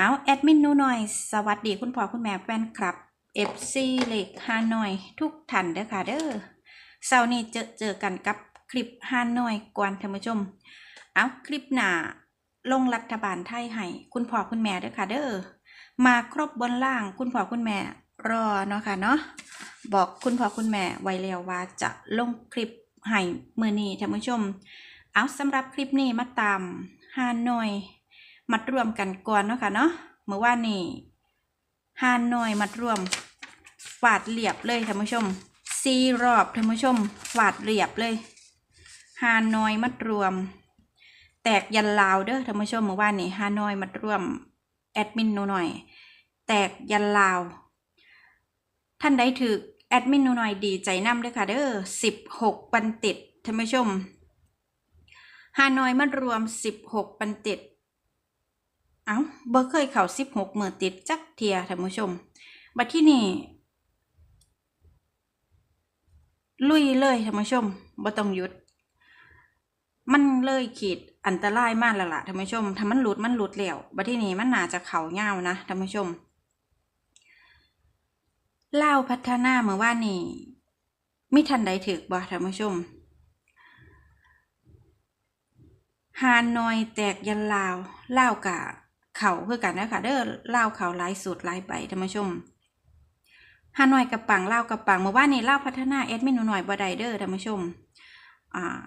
เอาแอดมินนูหน่อย สวัสดีคุณพ่อคุณแม่แฟนคลับ FC เล็กฮานอย ทุกท่านเด้อค่ะเด้อเสาร์นี้เจอเจอกันกับคลิปฮานอยกวนท่านผู้ชม เอาคลิปหน้าลงรัฐบาลไทยให้คุณพ่อคุณแม่เด้อค่ะเด้อมาครบบนล่างคุณพ่อคุณแม่รอเนาะค่ะเนาะบอกคุณพ่อคุณแม่ไว้แล้วว่าจะลงคลิปให้มือนี้ท่านผู้ชม เอาสำหรับคลิปนี้มาตามฮานอย มัดรวมกันก่อนเนาะค่ะเนาะเมื่อวานนี้ฮานอยมัดรวมฝาดเรียบเลยท่านผู้ชมซีรอบท่านผู้ชมฝาดเรียบเลยฮานอยมัดรวม แตกยันลาวเด้อท่านผู้ชมเมื่อวานนี้ฮานอยมัดรวมแอดมินหนูหน่อย แตกยันลาว ท่านใดถือแอดมินหนูหน่อยดีใจนำเด้อค่ะเด้อสิบหกปันติดท่านผู้ชมฮานอยมัดรวมสิบหกปันติด เอ้าบ่เคยเข้าสิบหกมือติดจักเทียท่านผู้ชม บัดที่นี่ ลุยเลยท่านผู้ชมบ่ต้องหยุด มันเลยขีดอันตรายมากแล้วล่ะท่านผู้ชมถ้ามันหลุดมันหลุดแล้วบัดที่นี่มันน่าจะเข่าเงานะท่านผู้ชมเล่าพัฒนาเมื่อว่านี่ไมิทันใดถึกบ่ท่านผู้ชมฮานอยแตกยันลาวเล่ากะ เข่าคือกันนะคะเด้อเล่าเข่าลายสูตรลายใบท่านผู้ชมฮานอยกับปังเล่ากับปังเมื่อวานนี้เล่าพัฒนาแอดมินหนูหน่อยบ่ได้เด้อท่านผู้ชมอ่า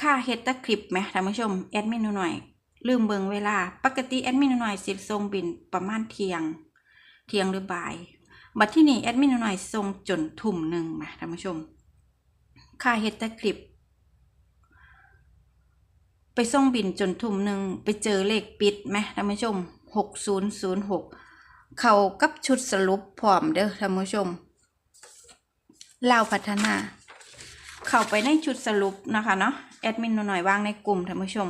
ค่าเฮดตะคลิปไหมท่านผู้ชมแอดมินหนูหน่อยลืมเบิงเวลา ปกติแอดมินหนูหน่อยสิส่งบินประมาณเที่ยง เที่ยงหรือบ่าย บัดที่นี่แอดมินหนูหน่อยส่งจนทุ่มหนึ่งมาท่านผู้ชม ค่าเฮดตะคลิป ไปส่งบินจนทุ่มหนึ่งไปเจอเลขปิดไหมท่านผู้ชมหกศูนย์ศูนย์หกเขากับชุดสรุปพร้อมเด้อท่านผู้ชมเล่าพัฒนา เข้าไปในชุดสรุปนะคะเนาะแอดมินหน่อยๆวางในกลุ่มท่านผู้ชม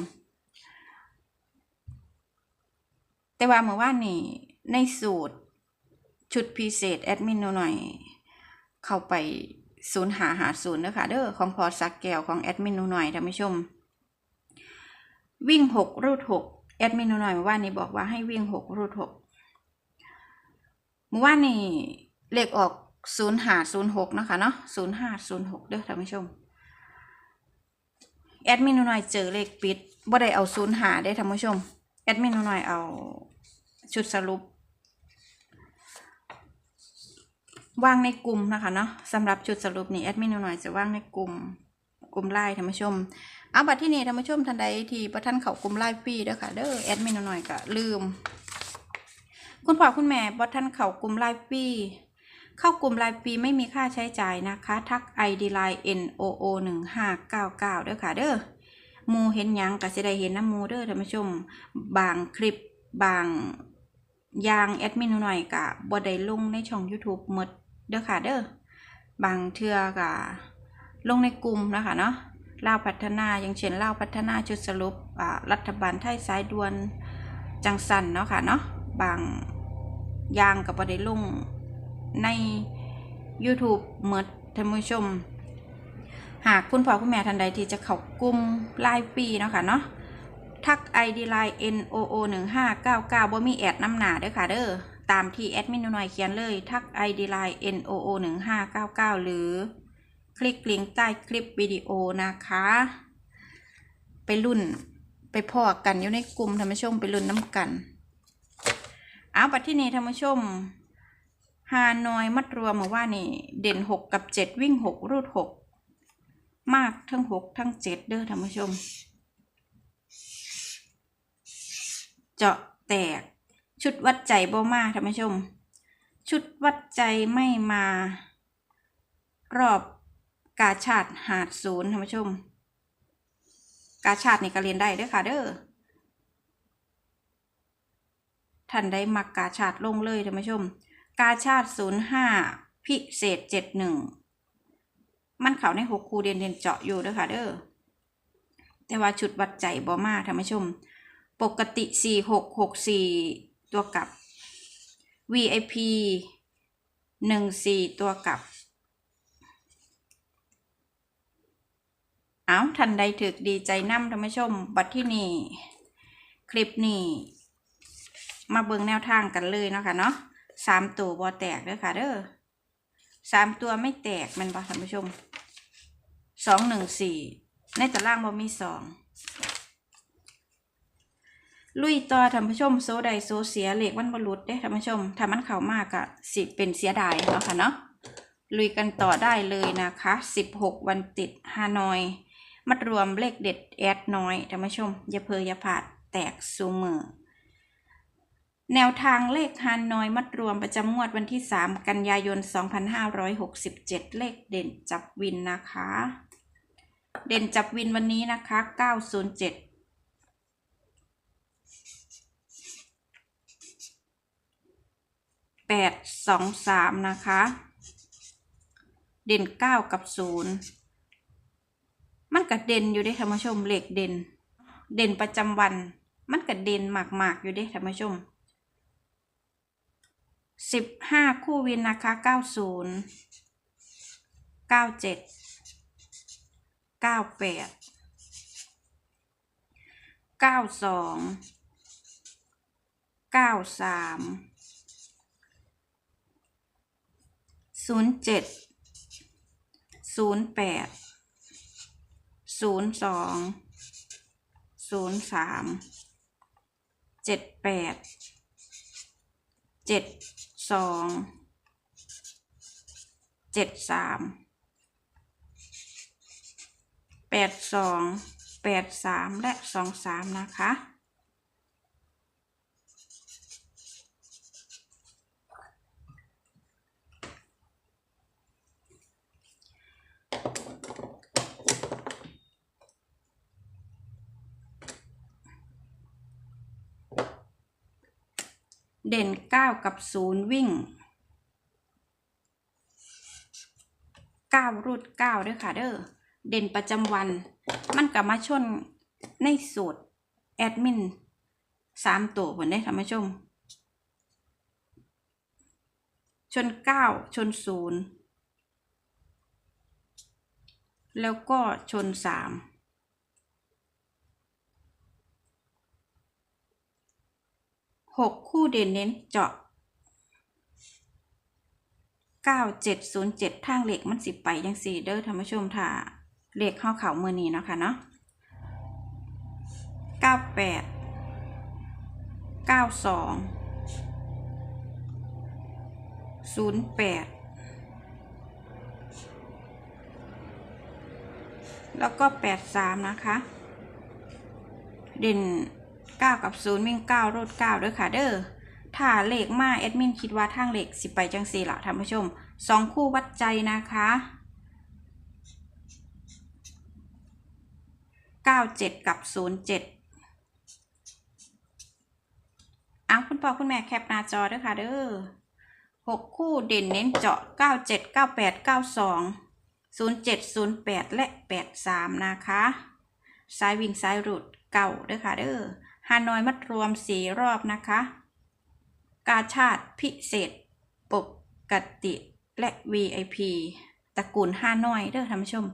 แต่ว่าเมื่อว่านนี้ในสูตรชุดพิเศษแอดมินหน่อย เข้าไปศูนย์หาหาศูนย์เด้อค่ะเด้อของพอสักแก้วของแอดมินหน่อยท่านผู้ชม วิ่งหกรูดหกแอดมินหน่อยเมื่อวานนี้บอกว่าให้วิ่งหกรูดหกเมื่อวานนี้เลขออกศูนย์ห้าศูนย์หกนะคะเนาะศูนย์ห้าศูนย์หกเด้อท่านผู้ชมแอดมินหน่อยเจอเลขปิดบ่ได้เอาศูนย์หาได้ท่านผู้ชมแอดมินหน่อยเอาชุดสรุปวางในกลุ่มนะคะเนาะสำหรับชุดสรุปนี่แอดมินหน่อยจะวางในกลุ่ม กลุ่มไลน์ท่านผู้ชมเอาบัตรที่นี่ท่านผู้ชมทันใดที่ประท่านเขากลุ่มไลฟ์ฟรีเด้อค่ะเด้อแอดมินหน่อยก็ลืม คุณพ่อคุณแม่บัตรท่านเขากลุ่มไลฟ์ฟรีเข้ากลุ่มไลฟ์ฟรีไม่มีค่าใช้จ่ายนะคะ ทัก ID line n o o หนึ่งห้าเก้าเก้าเด้อค่ะเด้อหมูเห็นยังก็สิได้เห็นน้ำมูเด้อท่านผู้ชม บางคลิปบางยางแอดมินหน่อยก็บ่ได้ลงในช่อง YouTube หมดเด้อค่ะเด้อบางเทือก็ ลงในกลุ่มนะคะเนาะลาวพัฒนาอย่างเช่นลาวพัฒนาชุดสรุปรัฐบาลไทยสายด่วนจังสันเนาะค่ะเนาะบางยางกับประเด็นลงใน YouTube เมื่อท่านผู้ชม หากคุณพ่อคุณแม่ท่านใดที่จะเข้ากลุ่มไลน์ฟรีเนาะค่ะเนาะทัก ID line n o o 1 5 9 9บ่มีแอดน้ำหนาเด้อค่ะเด้อตามที่แอดมินหน่อยเขียนเลย ทัก ID line n o o 1 5 9 9หรือ คลิกลิงก์ใต้คลิปวิดีโอนะคะ ไปรุ่นไปพอกันอยู่ในกลุ่มธรรมชมไปรุ่นน้ำกัน เอาปัดที่นี่ธรรมชมฮานอยมัดรวมมาว่านี่ เด่นหกกับเจ็ดวิ่งหกรูดหกมากทั้งหกทั้งเจ็ดเด้อธรรมชม เจาะแตกชุดวัดใจบ่มาธรรมชม ชุดวัดใจไม่มารอบ กาชาติหาดศูนย์ท่านผู้ชม กาชาตินี่ก็เรียนได้ด้อค่ะเด้อท่านได้มักกาชาติลงเลยท่านผู้ชม กาชาติศูนย์ห้าพิเศษเจ็ดหนึ่งมันเขาในหกคูเรียนเรียนเจาะอยู่ด้อค่ะเด้อแต่ว่าชุดวัดใจบ่มาท่านผู้ชม ปกติสี่หกหกสี่ตัวกลับ VIP หนึ่งสี่ตัวกลับ เอาทันใดถึกดีใจนำท่านผู้ชม บัดที่นี่คลิปนี้มาเบิ่งแนวทางกันเลยเนาะค่ะเนาะสามตัวบอแตกเด้อค่ะเด้อสามตัวไม่แตกมันบ่ท่านผู้ชมสองหนึ่งสี่ในตารางบ่มีสองลุยต่อท่านผู้ชมโซใดโซเสียเหล็กมันบรลุดเด้ท่านผู้ชมถ้ามันเข้ามากอะสิเป็นเสียดายเนาะค่ะเนาะลุยกันต่อได้เลยนะคะสิบหกวันติดฮานอย มัดรวมเลขเด็ดแอดน้อยท่านผู้ชมอย่าเพออย่าผาดแตกซูมือแนวทางเลขฮานอยมัดรวมประจำงวดวันที่ 3 กันยายน 2567 เลขเด่นจับวินนะคะ เด่นจับวินวันนี้นะคะ 907 823นะคะ เด่น9กับ0มัน ก็เด่นอยู่ด้ท่านผู้ชมเหลขเด่น เด่นประจำวัน มันก็เด่นมากๆอยู่ด้ท่านผู้ชมสิบห้าคู่วินนะคะเก้าศูนย์เก้าเจ็ดเก้าแปดเก้าสองเก้าสามศูนย์เจ็ดศูนย์แปด ศูนย์สองศูนย์สามเจ็ดแปดเจ็ดสองเจ็ดสามแปดสองแปดสามและสองสามนะคะ เด่นเก้ากับศูนย์วิ่งเก้ารูดเก้าด้วยค่ะเด้อเด่นประจำวัน มันกลับมาชนในสูตร แอดมินสามตัวผลได้ท่านผู้ชม ชนเก้าชนศูนย์แล้วก็ชนสามหกคู่เด่นเน้นเจาะเก้าเจ็ดศูนย์เจ็ดทางเหล็กมันสิไปยังสี่เด้อท่านผู้ชมถ้าเหล็กเข้าเข่ามือนี้เนาะค่ะเนาะเก้าแปดเก้าสองศูนย์แปดแล้วก็แปดสามนะคะ เด่น 9 กับ 0 วิ่ง 9 รูด9ด้วยค่ะเด้อถ้าเลขมาแอดมินคิดว่าทางเลขสิไปจังสี่ละท่านผู้ชม2คู่วัดใจนะคะ 97 กับ 07อ้าคุณพ่อคุณแม่แคปหน้าจอด้วยค่ะเด้อ6คู่เด่นเน้นเจาะ 97 98 92 07 08 และ 83 นะคะ ซ้ายวิ่งซ้ายรูดเก่าด้วยค่ะเด้อ ฮานอยมัดรวมสี่รอบนะคะ กาชาติพิเศษ ปกติและ VIP ตระกูลฮานอยเด้อท่านผู้ชม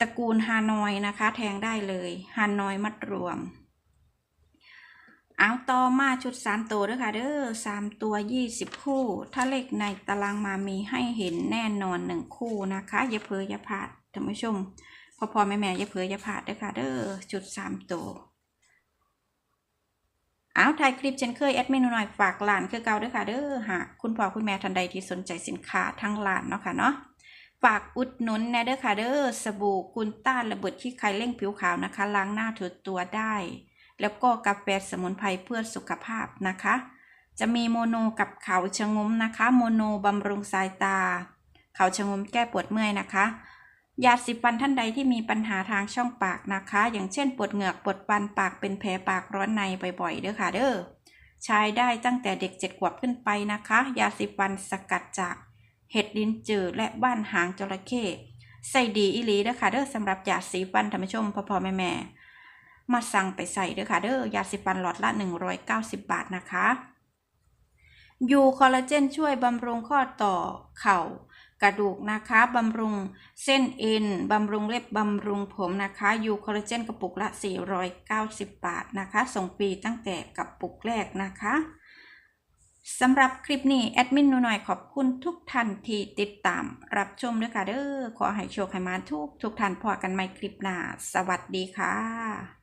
ตระกูลฮานอยนะคะ แทงได้เลยฮานอยมัดรวม เอาต่อมาชุดสามตัวด้วยค่ะเด้อสามตัวยี่สิบคู่ ถ้าเลขในตารางมามีให้เห็นแน่นอนหนึ่งคู่นะคะ อย่าเพลออย่าพลาดท่านผู้ชมพอพอแม่แม่อย่าเพลออย่าพลาดด้วยค่ะเด้อจุดสามตัว อาถ่ายคลิปเช่นเคยแอดมินหน่อยฝากหลานคือเก่าด้วยค่ะเด้อหากคุณพ่อคุณแม่ท่านใดที่สนใจสินค้าทั้งหลานเนาะค่ะเนาะฝากอุดหนุนนะเด้อค่ะเด้อสบู่กุลต้านระเบิดขี้ไครเร่งผิวขาวนะคะ ล้างหน้าถูตัวได้ แล้วก็กาแฟสมุนไพรเพื่อสุขภาพนะคะ จะมีโมโนกับเขาชะงมนะคะ โมโนบำรุงสายตา เขาชะงมแก้ปวดเมื่อยนะคะ ยาสีฟันท่านใดที่มีปัญหาทางช่องปากนะคะ อย่างเช่น ปวดเหงือกปวดฟันปากเป็นแผลปากร้อนในบ่อยๆเด้อค่ะเด้อใช้ได้ตั้งแต่เด็กเจ็ดขวบขึ้นไปนะคะ ยาสีฟันสกัดจากเห็ดลินจืดและบ้านหางจระเข้ใส่ดีอีหลีเด้อค่ะเด้อสำหรับยาสีฟันท่านผู้ชมพ่อพ่อแม่แม่มาสั่งไปใส่เด้อค่ะเด้อยาสีฟันหลอดละ 190 บาทนะคะยูคอลลาเจนช่วยบำรุงข้อต่อเข่า กระดูกนะคะบำรุงเส้นเอ็นบำรุงเล็บบำรุงผมนะคะยูคอลลาเจนกระปุกละ 490 บาทนะคะส่งฟรีตั้งแต่กระปุกแรกนะคะสำหรับคลิปนี้ แอดมินหนูหน่อยขอบคุณทุกท่านที่ติดตามรับชมด้วยค่ะเด้อขอให้โชคให้มาทุกทุกท่านพอกันใหม่คลิปหน้า สวัสดีค่ะ